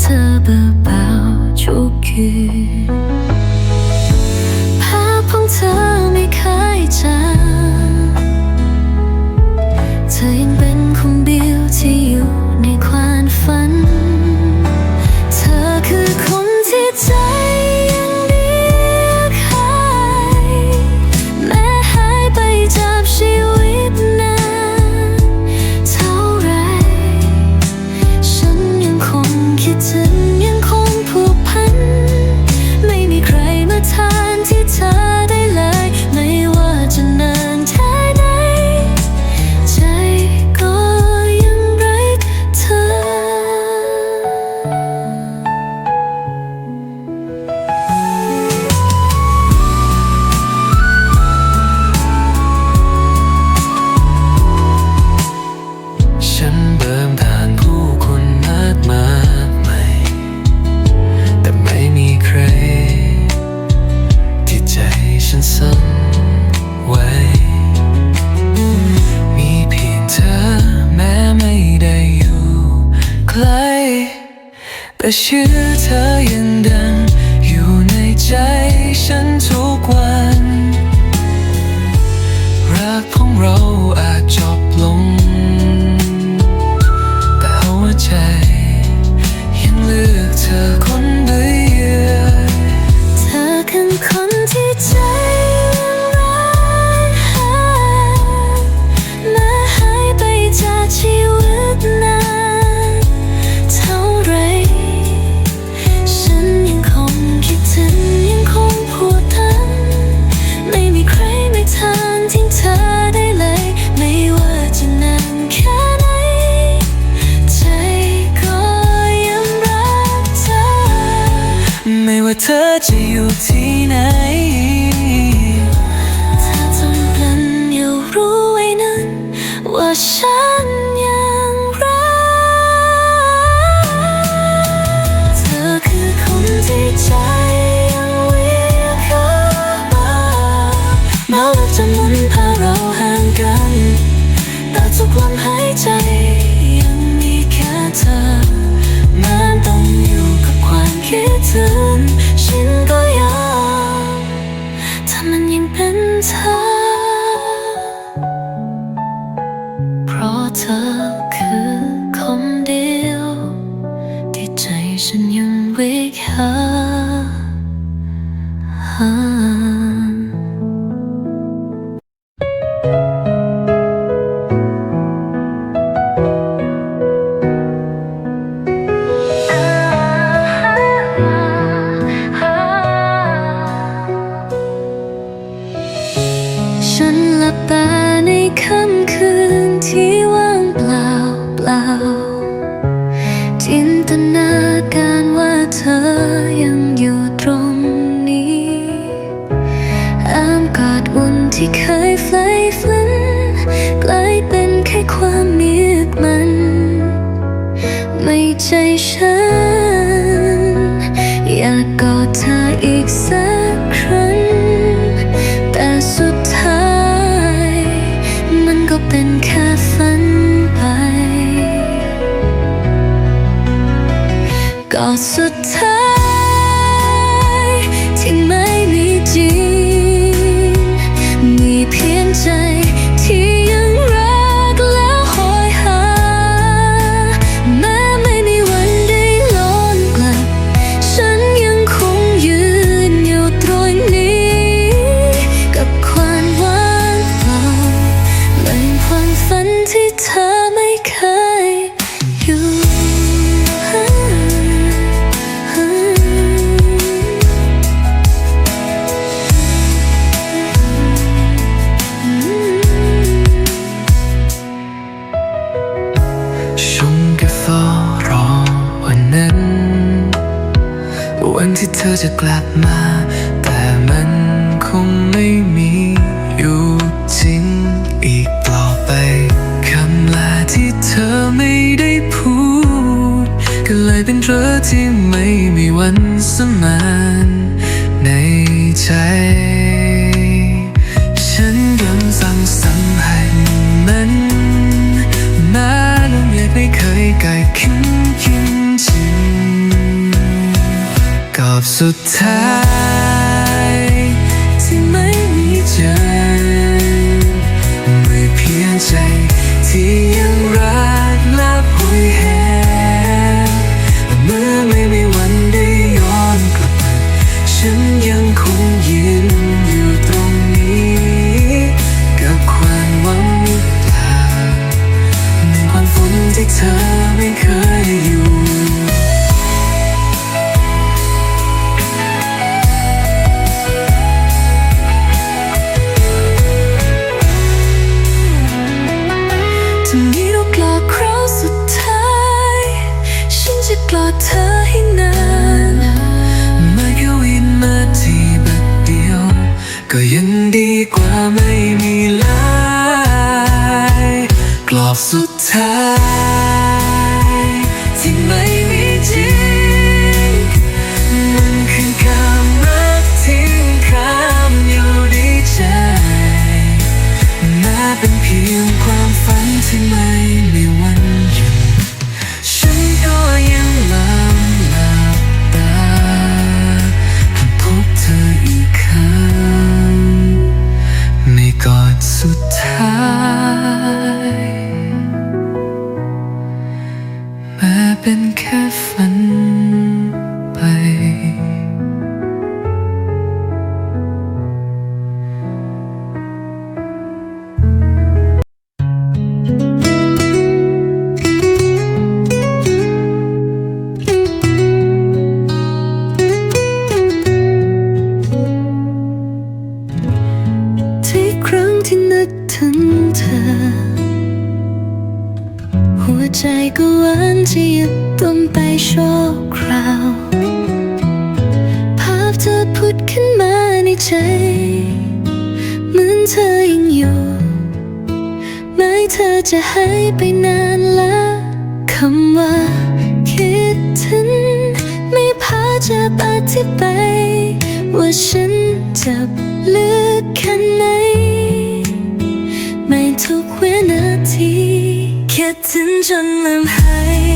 策的宝珠雨。 เธอยังดัง อยู่ในใจฉันทุกวัน รักของเราอาจจบลง 않으신 거야. 담은 잎은 사 ฉัก็เฝ้รอวันนั้น วันที่เธอจะกลับมา แต่มันคงไม่มีอยู่จริงอีกต่อไปคำลาที่เธอไม่ได้พูด ก็เลยเป็นเธอที่ไม่มีวันสมัย se เธอให้นานมาแค่วินาทีเดียว ก็ยังดีกว่าไม่มี ชั่วคราว ภาพเธอพุดขึ้นมาในใจเหมือนเธอยังอยู่ไม่เธอจะหายไปนานละคำว่า คิดถึง ไม่พาจะปฏิไป ว่าฉันจะเลึกแค่ไหน ไม่ทุกเวนาที คิดถึงจนลืมหาย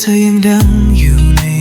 เธอยังดังอยู่ใน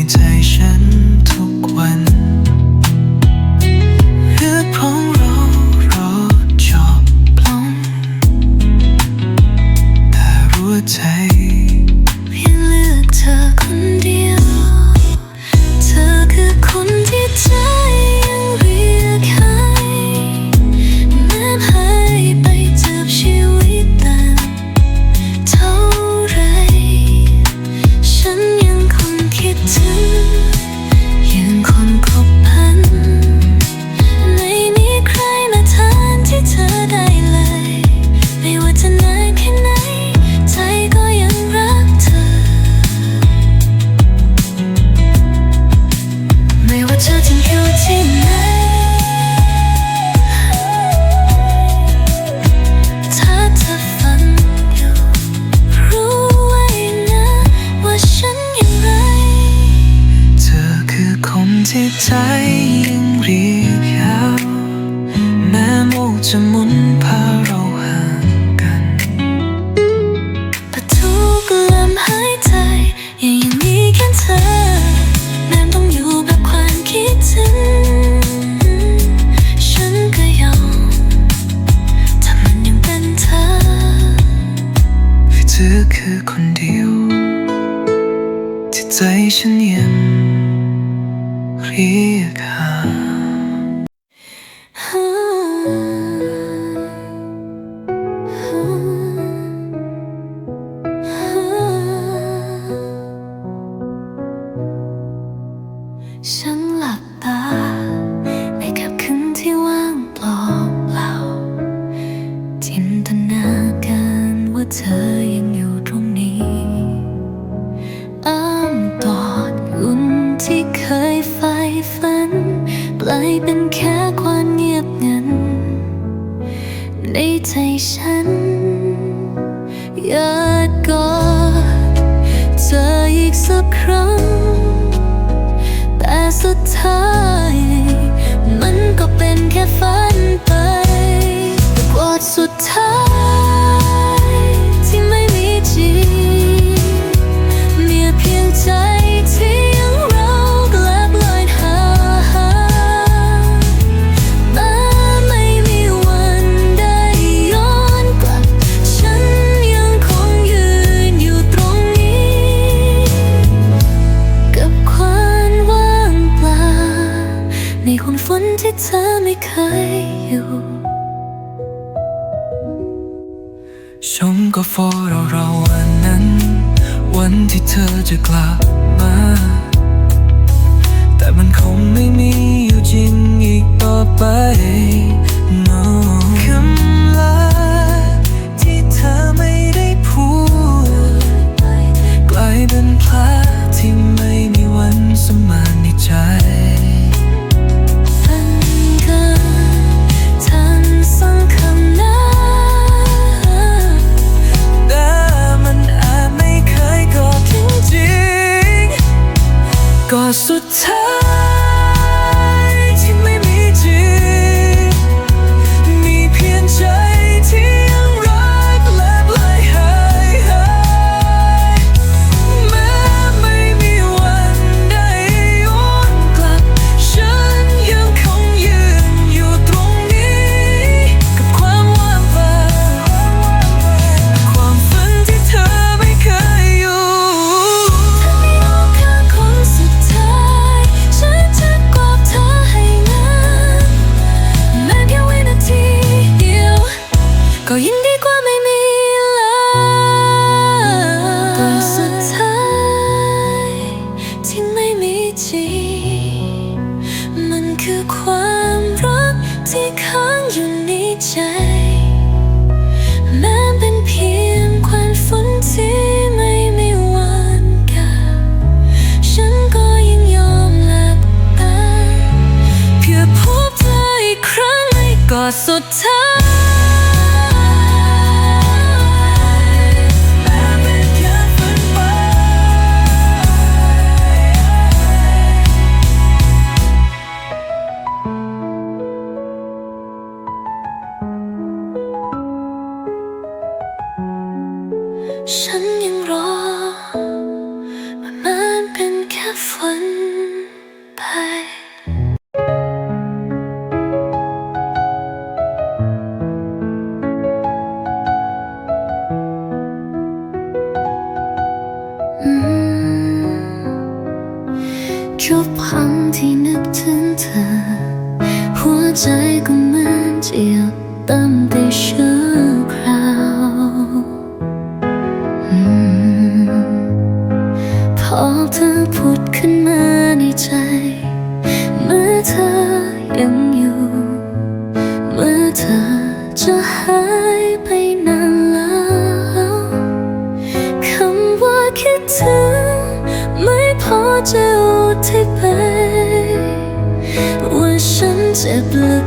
Oh. ดสุดท้ายฉันยังรอมันเป็นแค่ฝันไป ฉั